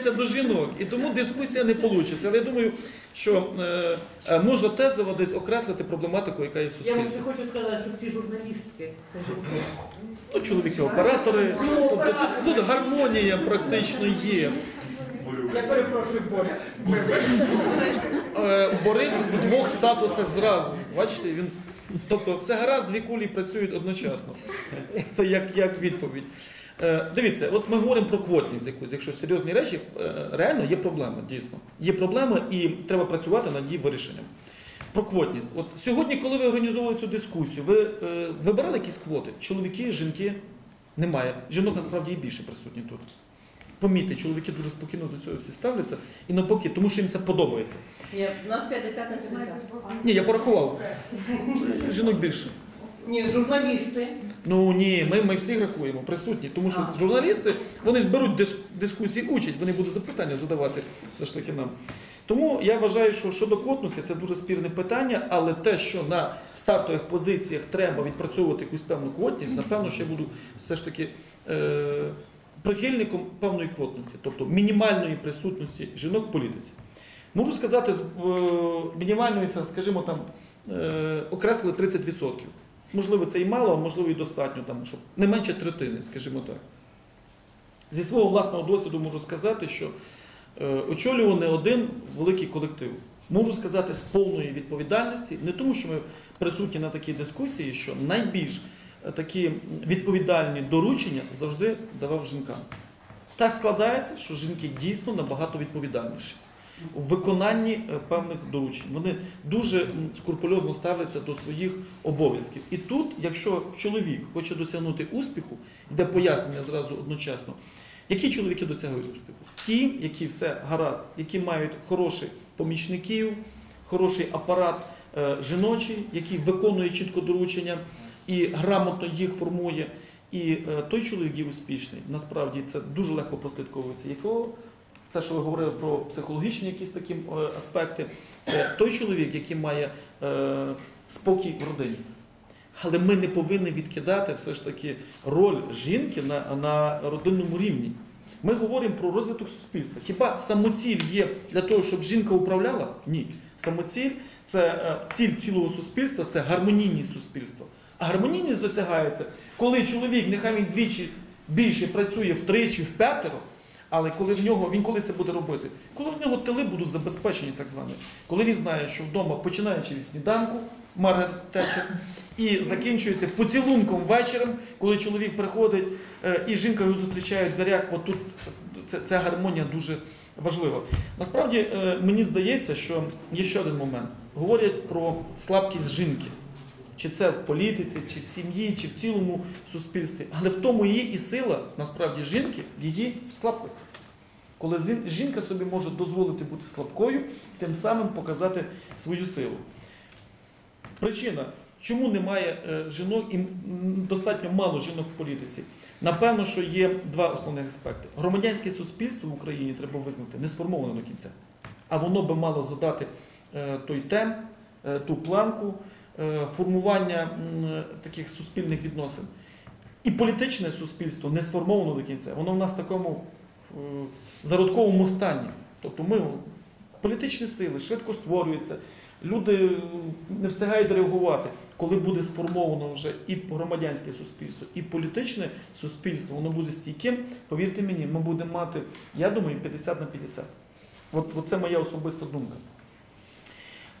ставляться до жінок, і тому дискусія не вийде. Але я думаю, що е, е, можна тезово десь окреслити проблематику, яка є в Я вам суспільстві. хочу сказати, що всі журналістки. це жінки. Ну, чоловіки, оператори, Ну, тобто тут, тут гармонія практично є. Я перепрошую, Боря. Е, Борис в двох статусах зразу. Бачите, він. Тобто, все гаразд, дві кулі працюють одночасно. Це як, як відповідь. Е, дивіться, от ми говоримо про квотність якусь, якщо серйозні речі, е, реально є проблема, дійсно. Є проблема і треба працювати над її вирішенням. Про квотність. От сьогодні, коли ви організовували цю дискусію, ви е, вибирали якісь квоти? Чоловіки, жінки? Немає. Жінок насправді і більше присутні тут. Помітьте, чоловіки дуже спокійно до цього всі ставляться, і навпаки, тому що їм це подобається. Ні, у нас 50 на 70. Ні, я порахував. Жінок більше. Ні, журналісти. Ну ні, ми, ми всі рахуємо присутні, тому що А. журналісти вони ж беруть дис- дискусії участь, вони будуть запитання задавати все ж таки нам. Тому я вважаю, що щодо котності це дуже спірне питання, але те, що на стартових позиціях треба відпрацьовувати якусь певну квотність, напевно, що я буду все ж таки е, прихильником певної квотності, тобто мінімальної присутності жінок в політиці. Можу сказати, з е, мінімальної це, скажімо, там е, окреслили 30%. Можливо, це і мало, а можливо і достатньо, там, щоб не менше третини, скажімо так. Зі свого власного досвіду можу сказати, що е, очолював не один великий колектив. Можу сказати з повної відповідальності, не тому, що ми присутні на такій дискусії, що найбільш е, такі відповідальні доручення завжди давав жінкам. Так складається, що жінки дійсно набагато відповідальніші у виконанні е, певних доручень. Вони дуже скрупульозно ставляться до своїх обов'язків. І тут, якщо чоловік хоче досягнути успіху, йде пояснення зразу одночасно. Які чоловіки досягають успіху? Ті, які все гаразд, які мають хороших помічників, хороший апарат е, жіночий, який виконує чітко доручення і грамотно їх формує. І е, той чоловік є успішний. Насправді це дуже легко прослідковується. Якого це, що ви говорили про психологічні якісь такі е, аспекти, це той чоловік, який має е, спокій в родині. Але ми не повинні відкидати все ж таки роль жінки на, на родинному рівні. Ми говоримо про розвиток суспільства. Хіба самоціль є для того, щоб жінка управляла? Ні. Самоціль це е, ціль цілого суспільства, це гармонійність суспільства. А гармонійність досягається, коли чоловік, нехай він двічі більше працює втричі, в п'ятеро, але коли в нього, він коли це буде робити? Коли в нього тили будуть забезпечені, так звані. Коли він знає, що вдома, починаючи від сніданку, Маргарет Тетчер, і закінчується поцілунком вечором, коли чоловік приходить е, і жінка його зустрічає в дверях, от тут це, ця гармонія дуже важлива. Насправді е, мені здається, що є ще один момент. Говорять про слабкість жінки. Чи це в політиці, чи в сім'ї, чи в цілому суспільстві. Але в тому її і сила насправді жінки в її слабкості. Коли жінка собі може дозволити бути слабкою, тим самим показати свою силу. Причина, чому немає е, жінок і достатньо мало жінок в політиці? Напевно, що є два основних аспекти. Громадянське суспільство в Україні треба визнати не сформоване до кінця. А воно би мало задати е, той темп, е, ту планку формування таких суспільних відносин. І політичне суспільство не сформовано до кінця. Воно в нас в такому е, зародковому стані. Тобто ми політичні сили швидко створюються, люди не встигають реагувати. Коли буде сформовано вже і громадянське суспільство, і політичне суспільство, воно буде стійким, повірте мені, ми будемо мати, я думаю, 50 на 50. От, от це моя особиста думка.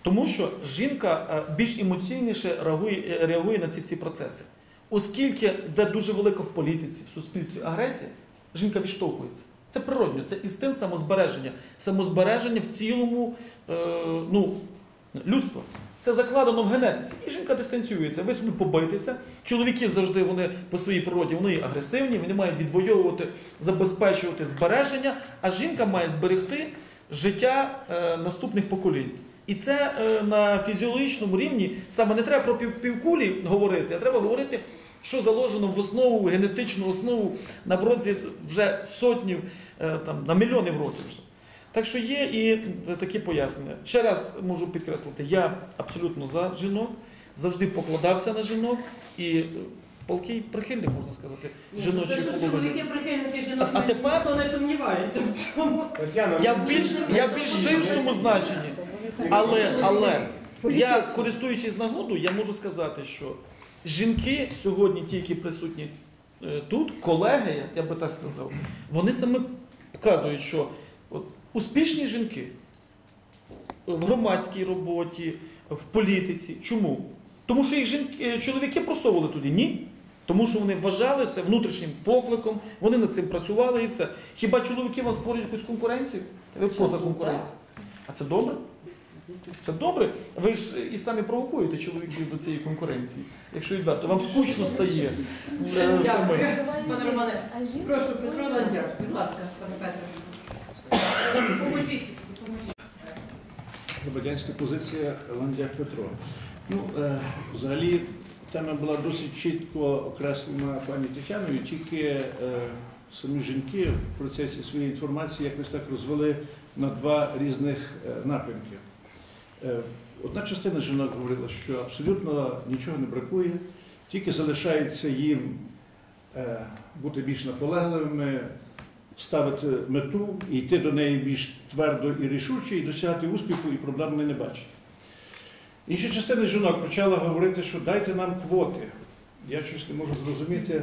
Тому що жінка е, більш емоційніше реагує, е, реагує на ці всі процеси. Оскільки де дуже велика в політиці, в суспільстві агресія, жінка відштовхується. Це природньо, це інстинкт самозбереження. Самозбереження в цілому е, ну, людства. Це закладено в генетиці. І жінка дистанціюється. Ви собі побитеся. Чоловіки завжди вони по своїй природі вони агресивні, вони мають відвоювати, забезпечувати збереження, а жінка має зберегти життя е, наступних поколінь. І це е, на фізіологічному рівні саме не треба про пів, півкулі говорити, а треба говорити, що заложено в основу, генетичну основу на протязі вже сотнів, е, там, на мільйонів років. вже. Так що є і такі пояснення. Ще раз можу підкреслити, я абсолютно за жінок, завжди покладався на жінок і е, палкий прихильник, можна сказати, це жіночої половини. чоловіки прихильники жінок, А тепер- ніхто не сумнівається в цьому. Тетяна, Я в більш, я в більш ширшому значенні. Але, але я, користуючись нагодою, я можу сказати, що жінки сьогодні, ті, які присутні е, тут, колеги, я би так сказав, вони саме показують, що от, успішні жінки в громадській роботі, в політиці. Чому? Тому що їх жінки, е, чоловіки просовували туди? Ні. Тому що вони вважалися внутрішнім покликом, вони над цим працювали і все. Хіба чоловіки вам створюють якусь конкуренцію? Ви поза конкуренцією. А це добре? Це добре. Ви ж і самі провокуєте чоловіків до цієї конкуренції. Якщо відверто, вам скучно стає е, самим. Пане Романе, прошу, Петро Ландяк, будь ласка, пане Петро. Допоможіть, допоможіть. громадянська позиція Ландяк Петро. Ну, е, взагалі, тема була досить чітко окреслена пані Тетяною, тільки е, самі жінки в процесі своєї інформації якось так розвели на два різних е, напрямки. Е, Одна частина жінок говорила, що абсолютно нічого не бракує, тільки залишається їм е, бути більш наполегливими, ставити мету і йти до неї більш твердо і рішуче, і досягати успіху, і проблем ми не бачимо. Інша частина жінок почала говорити, що дайте нам квоти. Я щось не можу зрозуміти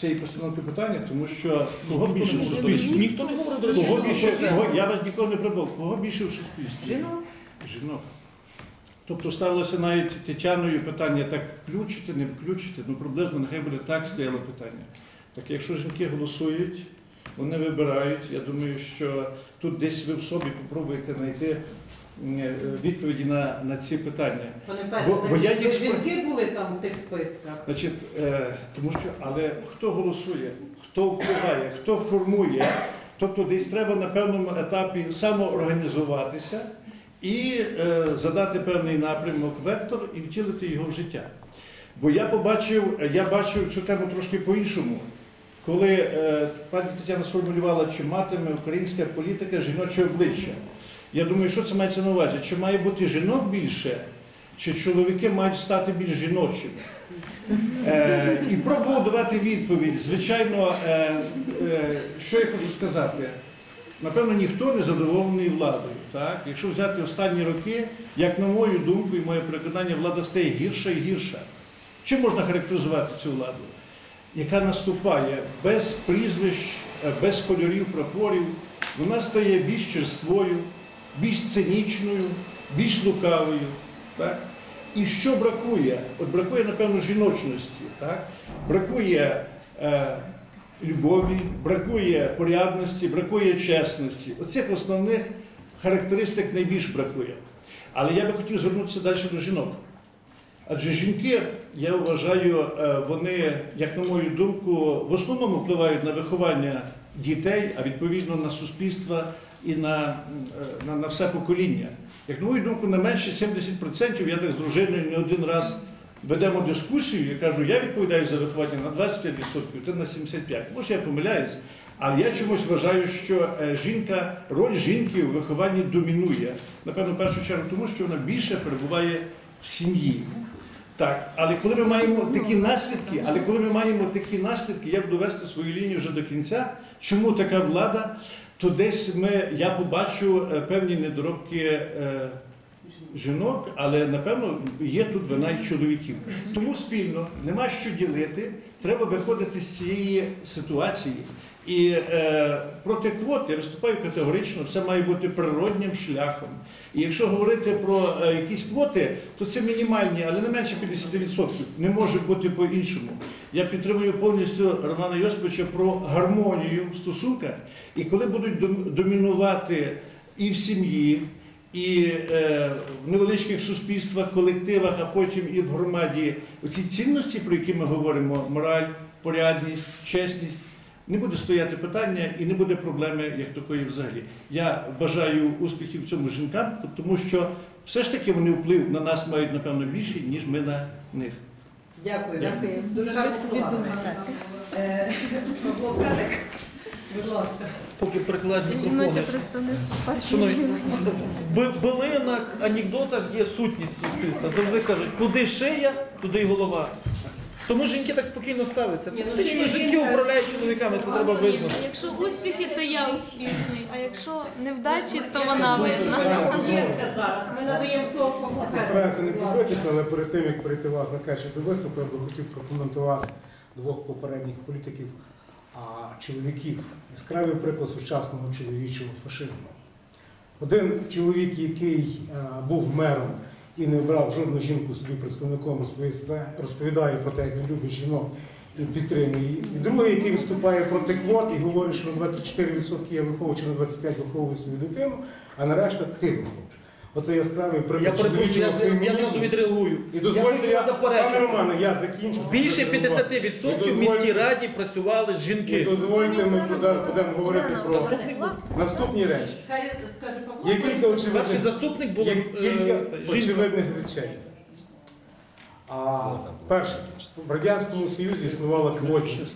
цієї постановки питання, тому що кого більше в суспільстві? Ніхто не говорить, я вас ніколи не прибув, кого більше в суспільстві? Жінок. Жінок. Тобто ставилося навіть Тетяною питання, так включити, не включити, ну приблизно нехай буде так стояло питання. Так якщо жінки голосують, вони вибирають, я думаю, що тут десь ви в собі попробуєте знайти е, відповіді на, на ці питання. Пане Бо- Петро, бо я їх жінки були там в тих списках. Значить, е, тому що, але хто голосує, хто впливає, хто формує, тобто десь треба на певному етапі самоорганізуватися і е, задати певний напрямок, вектор і втілити його в життя. Бо я побачив, я бачив цю тему трошки по-іншому. Коли е, пані Тетяна сформулювала, чи матиме українська політика жіноче обличчя. Я думаю, що це мається на увазі? Чи має бути жінок більше, чи чоловіки мають стати більш жіночими? Е, і пробував давати відповідь. Звичайно, е, е, що я хочу сказати? Напевно, ніхто не задоволений владою. Так? Якщо взяти останні роки, як на мою думку і моє переконання, влада стає гірша і гірша. Чим можна характеризувати цю владу? Яка наступає без прізвищ, е, без кольорів, прапорів, вона стає більш черствою, більш цинічною, більш лукавою. Так? І що бракує? От бракує, напевно, жіночності, так? бракує е, любові, бракує порядності, бракує чесності. Оцих основних характеристик найбільш бракує. Але я би хотів звернутися далі до жінок. Адже жінки, я вважаю, е, вони, як на мою думку, в основному впливають на виховання дітей, а відповідно на суспільство і на, е, на, на все покоління. Як на мою думку, не менше 70%, я так з дружиною не один раз ведемо дискусію, я кажу, я відповідаю за виховання на 25%, ти на 75%. Може, я помиляюсь, але я чомусь вважаю, що е, жінка, роль жінки у вихованні домінує. Напевно, в першу чергу, тому що вона більше перебуває в сім'ї. Так, але коли ми маємо такі наслідки, але коли ми маємо такі наслідки, я буду вести свою лінію вже до кінця. Чому така влада? То десь ми, я побачу е, певні недоробки е, жінок, але напевно є тут вина і чоловіків. Тому спільно нема що ділити. Треба виходити з цієї ситуації. І е, проти квот я виступаю категорично, все має бути природнім шляхом. І якщо говорити про е, якісь квоти, то це мінімальні, але не менше 50%. Не може бути по-іншому. Я підтримую повністю Романа Йосиповича про гармонію в стосунках. І коли будуть дом- домінувати і в сім'ї, і е, в невеличких суспільствах, колективах, а потім і в громаді, оці цінності, про які ми говоримо, мораль, порядність, чесність. Не буде стояти питання і не буде проблеми як такої взагалі. Я бажаю успіхів цьому жінкам, тому що все ж таки вони вплив на нас мають, напевно, більший, ніж ми на них. Дякую. Дякую. Дуже гарні слова. Будь ласка. Поки прикладні Жіноче представництво в билинах, анекдотах є сутність суспільства. Завжди кажуть, куди шия, туди й голова. Тому жінки так спокійно ставляться. Ні, ну, жінки- управляють чоловіками, це треба визнати. Якщо успіхи, то я успішний, а якщо невдачі, то вона винна. Ми надаємо слово Стараюся не побитися, але перед тим, як перейти власне кажучи, до виступу, я би хотів прокоментувати двох попередніх політиків, чоловіків. Яскравий приклад сучасного чоловічого фашизму. Один чоловік, який е, був мером і не брав жодну жінку собі представником, розповідає, про те, як він любить жінок і підтримує. І другий, який виступає проти квот і говорить, що на 24% я виховую, чи на 25% виховую свою дитину, а на решта ти виховуєш. Оце яскравий Я приклад перепрошую, я, чоловічого я зразу фемінізму. відреагую. І я дозвольте, хочу я, пане. Романе, я закінчу. Більше І 50% в міській раді працювали І жінки. дозвольте, ми будемо будемо говорити про наступні речі. Хай скаже Павло. Є кілька Перший очевидних, заступник був є е, кілька це, жінка. очевидних речей. А, перше, в Радянському Союзі існувала квотність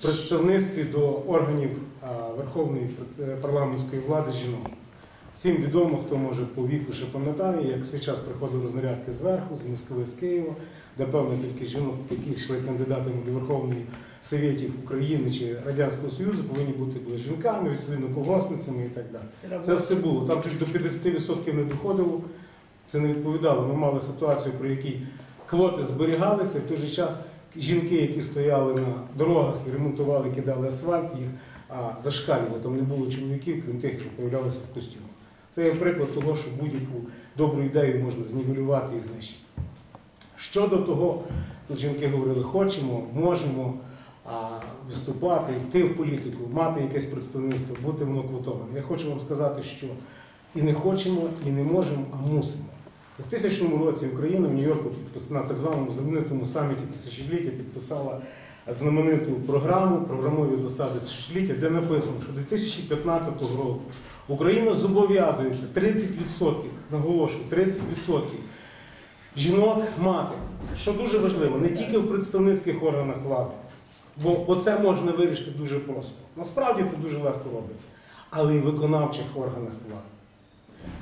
в представництві до органів а, Верховної пр- парламентської влади жінок. Всім відомо, хто може по віку ще пам'ятає, як свій час приходили рознарядки зверху, з Москви, з Києва, де певна кількість жінок, які йшли кандидатами до Верховної Совєтів України чи Радянського Союзу, повинні бути були жінками, відповідно колгоспницями і так далі. Це все було. Там чуть до 50% не доходило. Це не відповідало. Ми мали ситуацію, при якій квоти зберігалися, в той же час жінки, які стояли на дорогах і ремонтували, кидали асфальт, їх а, зашкалювали. Там не було чоловіків, крім тих, що появлялися в костюмах. Це є приклад того, що будь-яку добру ідею можна знівелювати і знищити. Щодо того, тут жінки говорили, хочемо, можемо а, виступати, йти в політику, мати якесь представництво, бути воно. Я хочу вам сказати, що і не хочемо, і не можемо, а мусимо. У 2000 році Україна в Нью-Йорку на так званому знаменитому саміті тисячоліття підписала знамениту програму, програмові засади тисячоліття, де написано, що 2015 року Україна зобов'язується 30%, наголошую, 30% жінок мати, що дуже важливо, не тільки в представницьких органах влади, бо оце можна вирішити дуже просто. Насправді це дуже легко робиться, але й в виконавчих органах влади.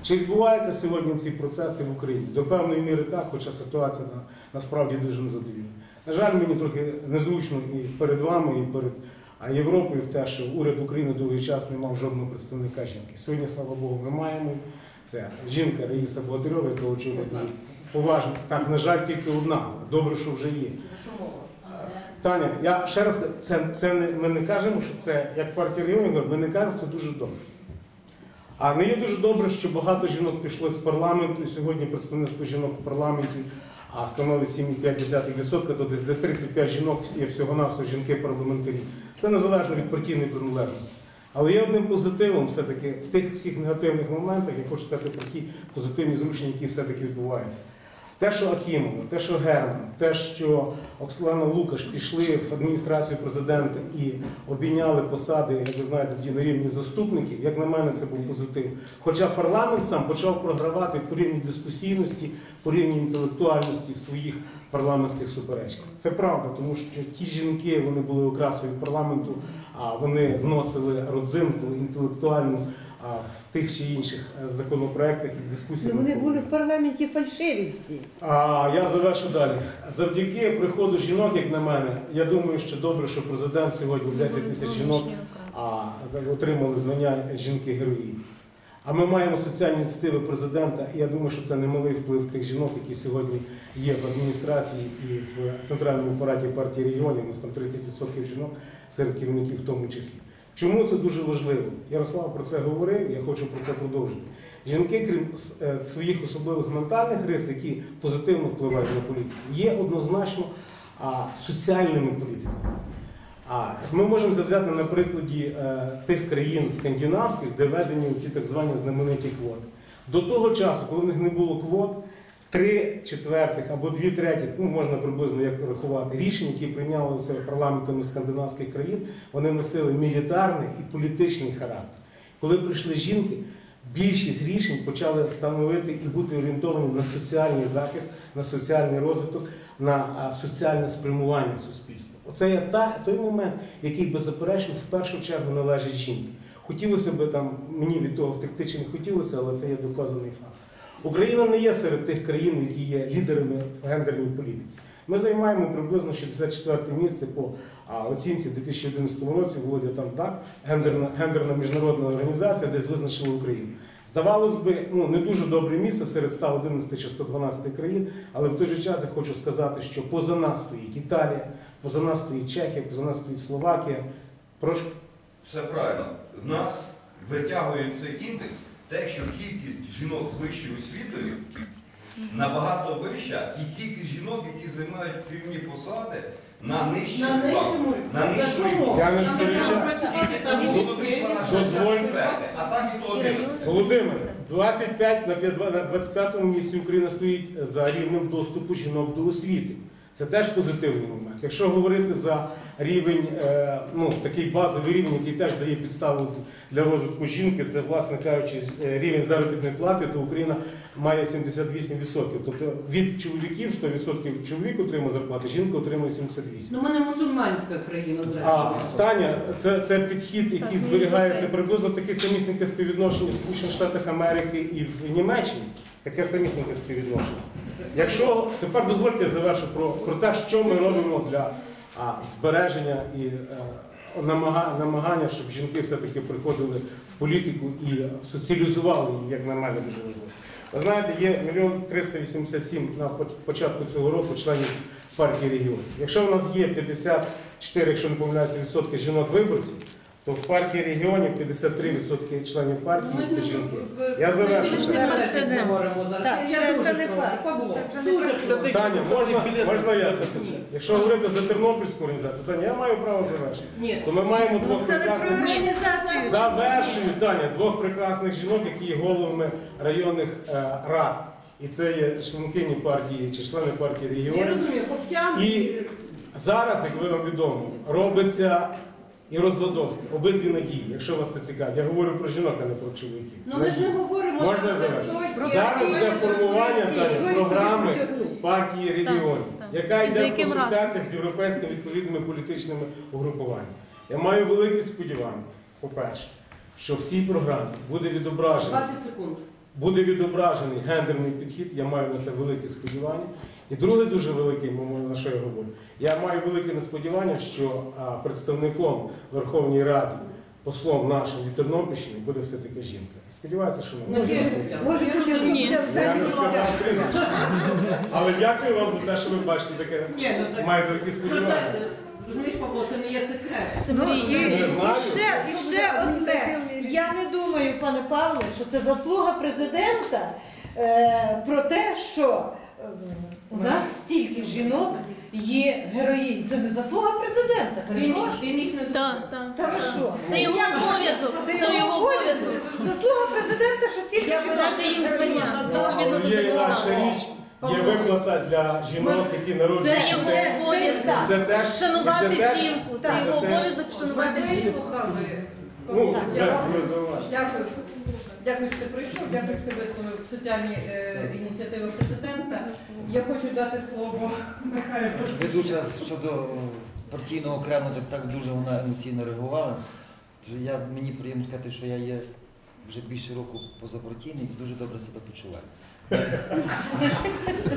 Чи відбуваються сьогодні ці процеси в Україні? До певної міри так, хоча ситуація на- насправді дуже незадовільна. На жаль, мені трохи незручно і перед вами, і перед а, Європою в те, що уряд України довгий час не мав жодного представника жінки. Сьогодні, слава Богу, ми маємо. Це жінка Раїса Богатирьова, яка очевидно дуже поважна. Так, на жаль, тільки одна, але добре, що вже є. Таня, я ще раз це, це не, ми не кажемо, що це як партія регіонів, ми не кажемо, що це дуже добре. А не є дуже добре, що багато жінок пішло з парламенту, і сьогодні представництво жінок в парламенті а становить 7,5%, то десь, десь 35 жінок є всього-навсього жінки-парламентарі. Це незалежно від партійної приналежності. Але є одним позитивом все-таки в тих всіх негативних моментах, я хочу сказати про ті позитивні зрушення, які все-таки відбуваються. Те, що Акімова, те, що Герман, те, що Оксана Лукаш пішли в адміністрацію президента і обійняли посади, як ви знаєте, тоді на рівні заступників, як на мене, це був позитив. Хоча парламент сам почав програвати по рівні дискусійності, по рівні інтелектуальності в своїх парламентських суперечках. Це правда, тому що ті жінки вони були окрасою парламенту, а вони вносили родзинку інтелектуальну в тих чи інших е, законопроектах і дискусіях. Ну, Вони були в парламенті фальшиві всі. а я завершу далі. Завдяки приходу жінок, як на мене, я думаю, що добре, що президент сьогодні 10 тисяч жінок а, отримали звання жінки-герої. А ми маємо соціальні ініціативи президента, і я думаю, що це немалий вплив тих жінок, які сьогодні є в адміністрації і в центральному апараті партії регіонів. У нас там 30% жінок серед керівників в тому числі. Чому це дуже важливо? Ярослав про це говорив, я хочу про це продовжити. Жінки, крім е, своїх особливих ментальних рис, які позитивно впливають на політику, є однозначно а, соціальними політиками. А ми можемо це взяти на прикладі е, тих країн скандинавських, де введені ці так звані знамениті квоти. До того часу, коли в них не було квот, три четвертих або дві третіх, ну можна приблизно як рахувати, рішень, які прийнялися парламентами скандинавських країн, вони носили мілітарний і політичний характер. Коли прийшли жінки, більшість рішень почали становити і бути орієнтовані на соціальний захист, на соціальний розвиток, на соціальне спрямування суспільства. Оце є та, той момент, який беззаперечно в першу чергу належить жінці. Хотілося б там мені від того втекти чи не хотілося, але це є доказаний факт. Україна не є серед тих країн, які є лідерами в гендерній політиці. Ми займаємо приблизно 64 місце по оцінці 2011 році. Володя там так, гендерна, гендерна міжнародна організація, десь визначила Україну. Здавалось би, ну не дуже добре місце серед 111 чи 112 країн, але в той же час я хочу сказати, що поза нас стоїть Італія, поза нас стоїть Чехія, поза нас стоїть Словакія. Прошу. Все правильно. В нас витягує цей індекс те, що кількість жінок з вищою освітою набагато вища, і кількість жінок, які займають керівні посади, на нижчому на нижчому Я не сперечаю. працювати, там Тому міліція. вийшла на Дозволь. 64, а так 111. Володимир, 25 на 5 на 25 місці Україна стоїть за рівнем доступу жінок до освіти. Це теж позитивний момент. Якщо говорити за рівень, е, ну такий базовий рівень, який теж дає підставу для розвитку жінки, це, власне кажучи, е, рівень заробітної плати, то Україна має 78%. Тобто від чоловіків 100% чоловік отримує зарплату, жінка отримує 78%. Ну, ми не мусульманська країна, А зрештою. Таня, це, це підхід, який зберігається приблизно таке самісіньке співвідношення в Сполучених Штатах Америки і в Німеччині. Таке самісіньке співвідношення. Якщо тепер дозвольте завершу про, про те, що ми робимо для а, збереження і е, намага- намагання, щоб жінки все-таки приходили в політику і соціалізували її, як на мене, дуже важливо. Ви знаєте, є мільйон 387 на початку цього року членів партії регіонів. Якщо в нас є 54, якщо не помиляюся, відсотки жінок-виборців, то в партії регіонів 53% членів партії це не- жінки. Я завершу. Ми Це не говоримо зараз. Це- не факт. Таня, можна, можна я це Якщо говорити за Тернопільську організацію, Таня, я маю право завершити. Ні. То ми маємо двох Ну, Це прекрасних завершую Таня, двох прекрасних жінок, які є головами районних е, рад. І це є членкині партії чи члени партії Я розумію, І Зараз, як ви вам відомо, робиться і Розводовське, обидві надії, якщо вас це цікавить. Я говорю про жінок, а не про чоловіків. Ну ми ж не говоримо Можна за завершити? Зараз для формування Таня, програми партії регіонів, так. яка І за йде в яким консультаціях з європейськими відповідними політичними угрупуваннями. Я маю велике сподівання, по-перше, що в цій програмі буде відображено 20 секунд. буде відображений гендерний підхід, я маю на це велике сподівання. І друге дуже велике, мо- на що я говорю, я маю велике несподівання, що представником Верховної Ради, послом нашим від Тернопільщини буде все-таки жінка. Сподіваюся, що вона Надія буде. Може, Я. Не сказав прізвище. Але дякую вам за те, що ви бачите таке. Ну. Маєте такі Ну, сподівання. розумієш, Павло, це не є секрет. Це Ну, і, ще, і ще одне. Я не думаю, пане Павле, що це заслуга президента е, про те, що у нас стільки жінок є героїнь. Це не заслуга президента. Він, перепрошую. він їх не Так, так. Та ви що? Це його обов'язок. Це його обов'язок. Заслуга президента, що стільки жінок. Дати їм звання. Відповідно до є інакша законодавства. річ, є виплата для жінок, які народжують Це його дітей. обов'язок. Це теж Шанувати це теж- жінку. Це його обов'язок шанувати жінку. вислухали. Ну, без дякую. Дякую. Що ти прийшов. Дякую, що ти висловив соціальні е, ініціативи президента. Я хочу дати слово Михайлу. Ведуча щодо е, партійного окремо так, так дуже вона емоційно реагувала. Я, мені приємно сказати, що я є вже більше року позапартійний і дуже добре себе почуваю.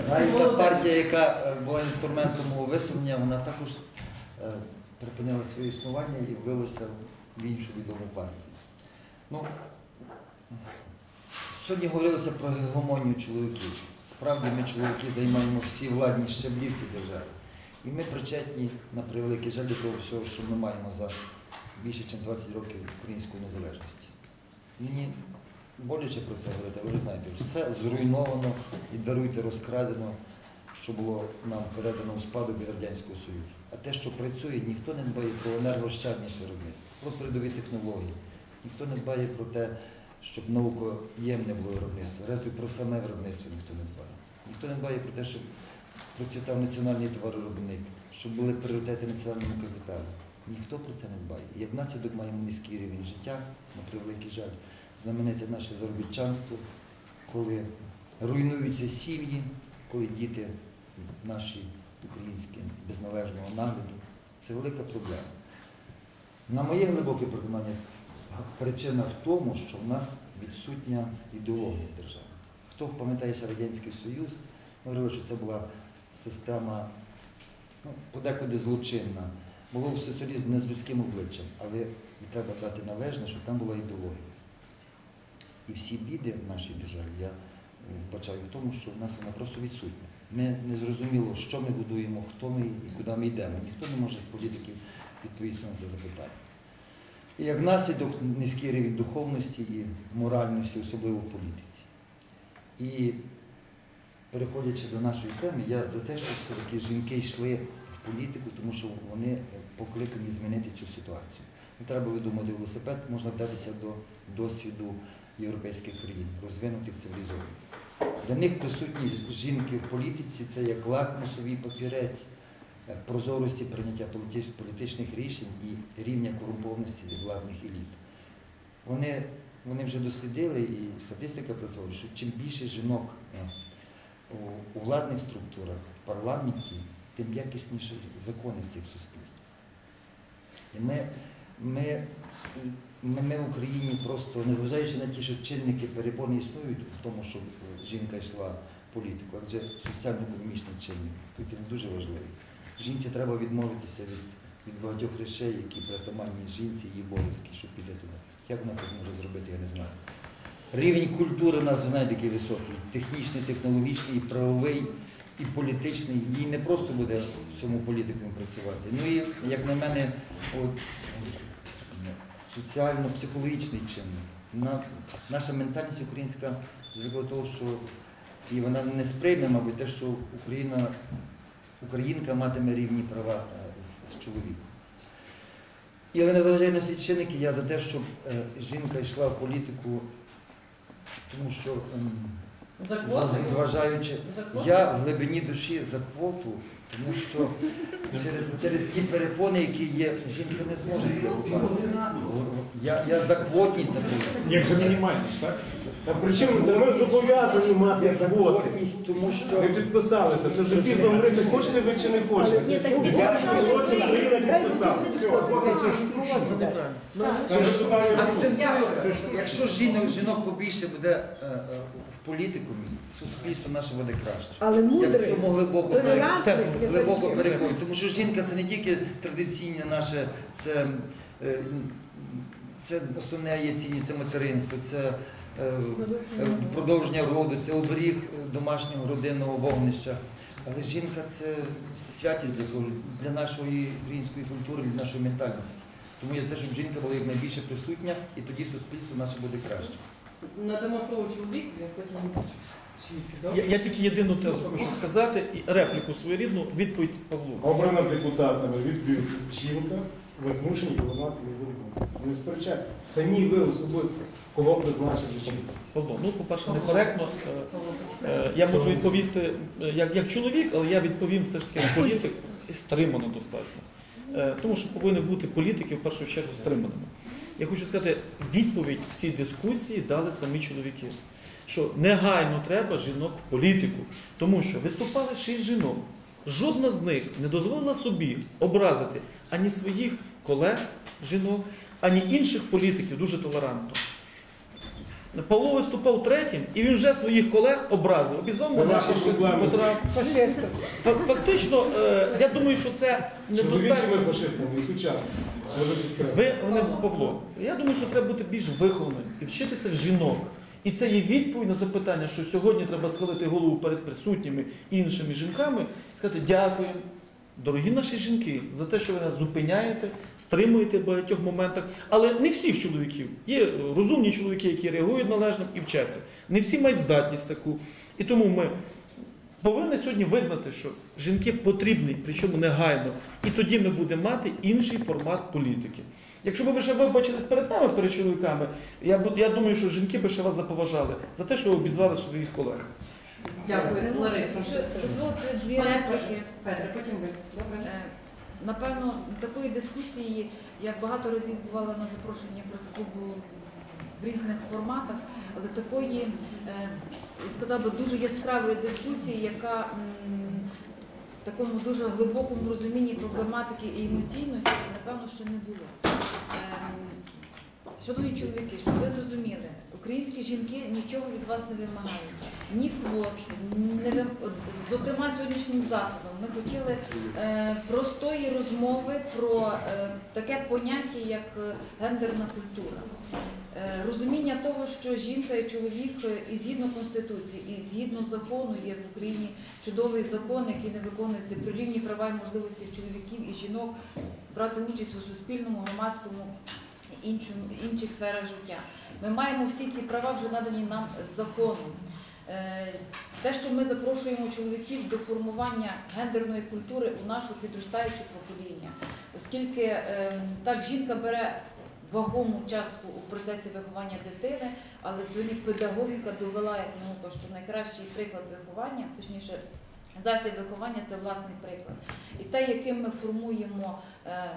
Навіть та партія, яка е, була інструментом мого висунення, вона також е, припинила своє існування і ввелася в іншу відому партію. Ну, сьогодні говорилося про гегемонію чоловіків. Справді ми, чоловіки, займаємо всі владні щаблі в цій державі. І ми причетні на превеликий жаль до того всього, що ми маємо за більше, ніж 20 років української незалежності. Мені боляче про це говорити, але ви знаєте, все зруйновано і даруйте розкрадено, що було нам передано у спадок від Радянського Союзу. А те, що працює, ніхто не дбає про енергощадність виробництва, про передові технології, ніхто не дбає про те, щоб наукоємне було виробництво, решту про саме виробництво ніхто не дбає. Ніхто не дбає про те, щоб процвітав національний товаровиробник, щоб були пріоритети національному капіталу. Ніхто про це не дбає. Як наслідок маємо низький рівень життя, на превеликий жаль, знамените наше заробітчанство, коли руйнуються сім'ї, коли діти наші українські без належного нагляду. Це велика проблема. На моє глибоке переконання, причина в тому, що в нас відсутня ідеологія держави. Хто пам'ятає ще Радянський Союз, говорили, що це була система ну, подекуди злочинна. Було соціалізм не з людським обличчям, але і треба дати належне, що там була ідеологія. І всі біди в нашій державі я е, вбачаю в тому, що в нас вона просто відсутня. Ми не зрозуміло, що ми будуємо, хто ми і куди ми йдемо. Ніхто не може з політиків відповісти на це запитання. І як наслідок низький рівень духовності і моральності, особливо в політиці. І переходячи до нашої теми, я за те, щоб все-таки жінки йшли в політику, тому що вони покликані змінити цю ситуацію. Не треба видумати велосипед, можна вдатися до досвіду європейських країн, розвинутих цивілізованих. Для них присутність жінки в політиці це як лакмусовий папірець прозорості прийняття політичних рішень і рівня корумпованості владних еліт. Вони, вони вже дослідили, і статистика працює, що чим більше жінок е, у, владних структурах, в парламенті, тим якісніші закони в цих суспільствах. І ми, ми, ми, ми в Україні просто, незважаючи на ті, що чинники перепони існують в тому, щоб е, жінка йшла в політику, адже соціально-економічний чинник, він дуже важливий. Жінці треба відмовитися від, від багатьох речей, які притаманні жінці, її обов'язки, щоб піти туди. Як вона це зможе зробити, я не знаю. Рівень культури у нас, ви знаєте, який високий, технічний, технологічний, правовий, і політичний. Їй не просто буде в цьому політикумі працювати. Ну і, як на мене, от, соціально-психологічний чинник. На, наша ментальність українська звикла того, що і вона не сприйме, мабуть, те, що Україна, українка матиме рівні права е, з, з чоловіком. І але незважаючи на всі чинники, я за те, щоб е, жінка йшла в політику, тому що ем, За зважаючи, За я в глибині душі за квоту, тому що через, через ті перепони, які є, жінка не зможе. Я, я за квотність, наприклад. Як за мінімальність, так? Та причому ми зобов'язані мати квоти. тому що Ми підписалися. Це вже пізно говорити, хочете ви чи не хочете. Ні, так Я підписали. Україна підписала. Все. Це. Це ж акцентую, якщо жінок, жінок побільше буде е, е, в політикумі, суспільство наше буде краще. Але цьому глибоко глибоко. Тому що жінка це не тільки традиційне наше, це, е, це основне є цінність, це материнство, це продовження роду, це оберіг е, домашнього родинного вогнища. Але жінка це святість для, для нашої української культури, для нашої ментальності. Тому я за те, щоб жінка була якнайбільше присутня, і тоді суспільство наше буде краще. Надамо слово чоловікові, а потім Я, я тільки єдину тезу хочу сказати, і репліку своєрідну, відповідь Павлу. Обрана депутатами відбір жінка, ви змушені виливати язиком. Не сперечайте. Самі ви особисто, кого призначили. Павло, ну, по-перше, некоректно. Е, е, Я можу відповісти е, як, як чоловік, але я відповім все ж таки як політик стримано достатньо. Е, Тому що повинні бути політики в першу чергу стриманими. Я хочу сказати, відповідь в цій дискусії дали самі чоловіки. Що негайно треба жінок в політику, тому що виступали шість жінок. Жодна з них не дозволила собі образити ані своїх колег жінок, ані інших політиків дуже толерантно. Павло виступав третім, і він вже своїх колег образив. Проблеми. Петра. Фа- Фактично, е, я думаю, що це недостатньо. Фашистами і сучасними. Ви мене Павло. Я думаю, що треба бути більш вихованим і вчитися в жінок. І це є відповідь на запитання, що сьогодні треба схилити голову перед присутніми іншими жінками і сказати дякую, дорогі наші жінки, за те, що ви нас зупиняєте, стримуєте в багатьох моментах. Але не всіх чоловіків. Є е, розумні чоловіки, які реагують належно і вчаться. Не всі мають здатність таку. І тому ми повинні сьогодні визнати, що жінки потрібні, причому негайно. І тоді ми будемо мати інший формат політики. Якщо б ви ще вибачились перед нами, перед чоловіками, я, я думаю, що жінки би ще вас заповажали за те, що ви обізвали своїх колег. Дякую, Лариса. Якщо дозволите дві репліки. Петре, потім ви. Добре. Е, Напевно, такої дискусії, як багато разів бувало на запрошення прес-клубу в різних форматах, але такої, е, я сказав би, дуже яскравої дискусії, яка в такому дуже глибокому розумінні проблематики і емоційності, напевно, ще не було. Шановні чоловіки, щоб ви зрозуміли, українські жінки нічого від вас не вимагають. ні квот, не ви- от, зокрема сьогоднішнім заходом ми хотіли е, простої розмови про е, таке поняття, як е, гендерна культура. Е, Розуміння того, що жінка і чоловік е, і згідно Конституції, і згідно закону є в Україні чудовий закон, який не виконується про рівні права і можливості чоловіків і жінок брати участь у суспільному, громадському і іншому, інших сферах життя. Ми маємо всі ці права вже надані нам законом. Е, Те, що ми запрошуємо чоловіків до формування гендерної культури у нашу підростаюче покоління, оскільки е, так жінка бере вагому частку у процесі виховання дитини, але сьогодні педагогіка довела як наука, що найкращий приклад виховання, точніше, засіб виховання це власний приклад. І те, яким ми формуємо е,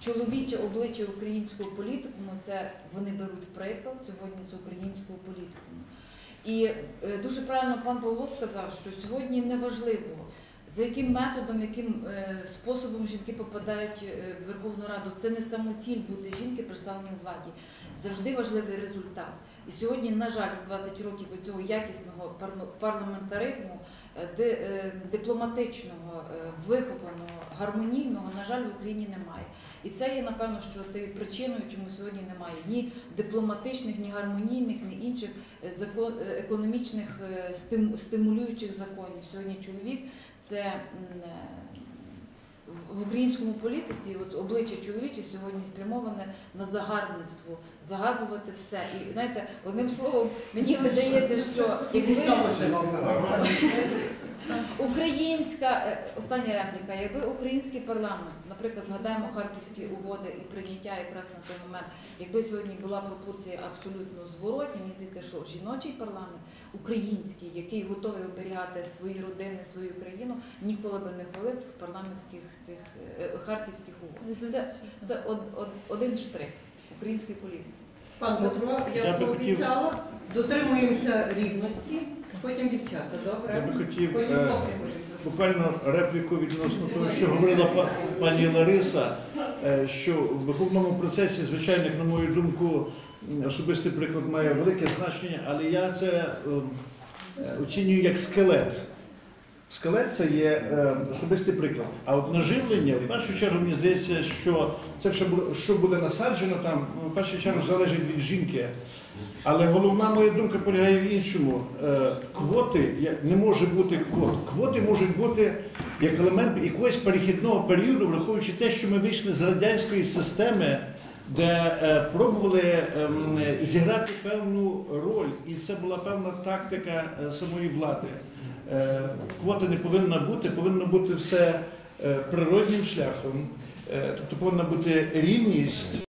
чоловіче обличчя українського політикуму, це вони беруть приклад сьогодні з українського політикуму. І е, дуже правильно пан Павло сказав, що сьогодні не важливо, за яким методом, яким е, способом жінки попадають е, в Верховну Раду. Це не самоціль бути жінки представлені у владі. Завжди важливий результат. І сьогодні, на жаль, за 20 років цього якісного парламентаризму, дипломатичного, вихованого, гармонійного, на жаль, в Україні немає. І це є, напевно, що тією причиною, чому сьогодні немає ні дипломатичних, ні гармонійних, ні інших е, закон, е, економічних е, стим- стимулюючих законів. Сьогодні чоловік це в українському політиці от обличчя чоловіче сьогодні спрямоване на загарбництво, загарбувати все. І знаєте, одним словом, мені видається, що якби Українська е, остання репліка. Якби український парламент, наприклад, згадаємо харківські угоди і прийняття якраз на той момент, якби сьогодні була пропорція абсолютно зворотня, мені здається, що жіночий парламент, український, який готовий оберігати свої родини, свою країну, ніколи би не хвалив в парламентських цих е, харківських угод. Це, це од, од, один штрих української політики. Пан Петро, я, Я пообіцяла, дотримуємося рівності, потім дівчата, добре? Я би хотів Потім е, хлопці хочуть. буквально репліку відносно того, що говорила па- пані Лариса, е, що в виховному процесі, звичайно, як на мою думку, м, особистий приклад має велике значення, але я це ем, е, оцінюю як скелет. Скелет це є е, особистий приклад. А от наживлення, в першу чергу, мені здається, що це все що буде насаджено там, ну, в першу чергу залежить від жінки. Але головна моя думка полягає в іншому. Е, Квоти не може бути квот. Квоти можуть бути як елемент якогось перехідного періоду, враховуючи те, що ми вийшли з радянської системи, де е, пробували ем, зіграти певну роль, і це була певна тактика е, самої влади. Квоти не повинна бути, повинно бути все природнім шляхом. Тобто повинна бути рівність